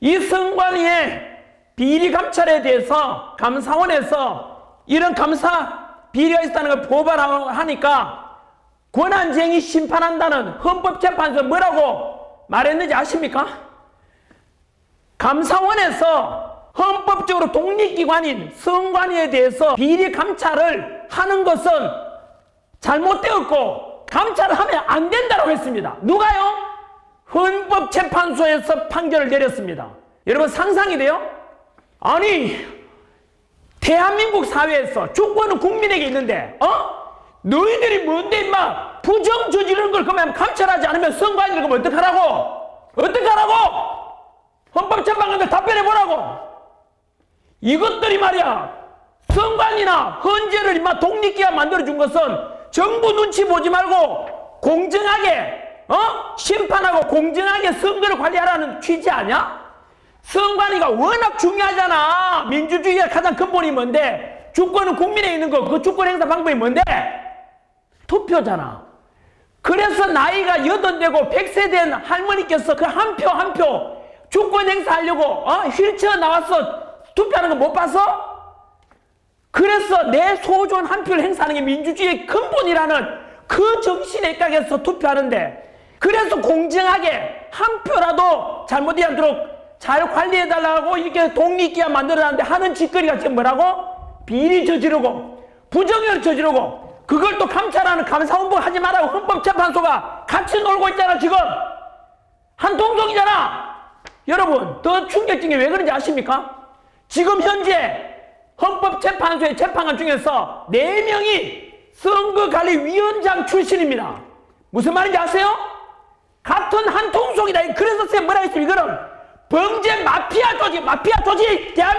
이 선관위의 비리 감찰에 대해서 감사원에서 이런 감사 비리가 있다는 걸 고발하니까 권한쟁의 심판한다는 헌법재판소 뭐라고 말했는지 아십니까? 감사원에서 헌법적으로 독립기관인 선관위에 대해서 비리 감찰을 하는 것은 잘못되었고 감찰을 하면 안 된다고 했습니다. 누가요? 헌법재판소에서 판결을 내렸습니다. 여러분 상상이 돼요? 아니 대한민국 사회에서 주권은 국민에게 있는데 어? 너희들이 뭔데 임마 부정 저지르는 걸 그러면 감찰하지 않으면 선관위를 그러면 어떡하라고? 어떡하라고? 헌법재판관들 답변해 보라고. 이것들이 말이야 선관이나 헌재를 임마 독립기관 만들어 준 것은 정부 눈치 보지 말고 공정하게 어 심판하고 공정하게 선거를 관리하라는 취지 아니야? 선관위가 워낙 중요하잖아. 민주주의의 가장 근본이 뭔데? 주권은 국민에 있는 거. 그 주권 행사 방법이 뭔데? 투표잖아. 그래서 나이가 여덟 되고 백세 된 할머니께서 그 한 표 한 표 주권 행사하려고 어? 휠체어 나와서 투표하는 거못 봤어? 그래서 내 소존 한 표를 행사하는 게 민주주의의 근본이라는 그 정신에 입각해서 투표하는데 그래서 공정하게 한 표라도 잘못이 않도록 잘 관리해달라고 이렇게 독립기관 만들어놨는데 하는 짓거리가 지금 뭐라고? 비리 저지르고 부정을 저지르고 그걸 또 감찰하는 감사원부 하지 말라고 헌법재판소가 같이 놀고 있잖아 지금 한 동동이잖아 여러분 더 충격적인 게 왜 그런지 아십니까? 지금 현재 헌법재판소의 재판관 중에서 네명이 선거관리위원장 출신입니다 무슨 말인지 아세요? 같은 한 통속이다. 그래서 쌤 뭐라 했습니까? 이거는 범죄 마피아 조직, 마피아 조직, 대한민국에